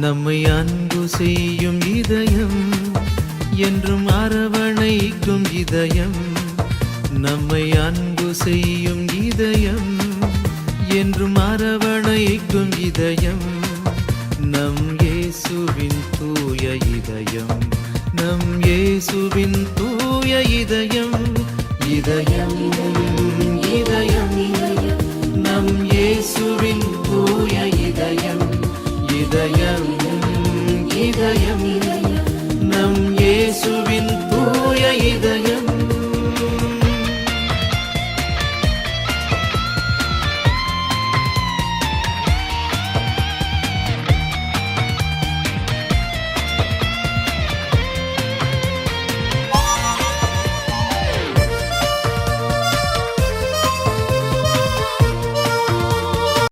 நம்மை அன்பு செய்யும் இதயம் என்றும் அரவணைக்கும் இதயம். நம்மை அன்பு செய்யும் இதயம் என்றும் அரவணைக்கும் இதயம். நம் இயேசுவின் தூய இதயம் நம் இயேசுவின் தூய இதயம். இதயம் இதயம் you need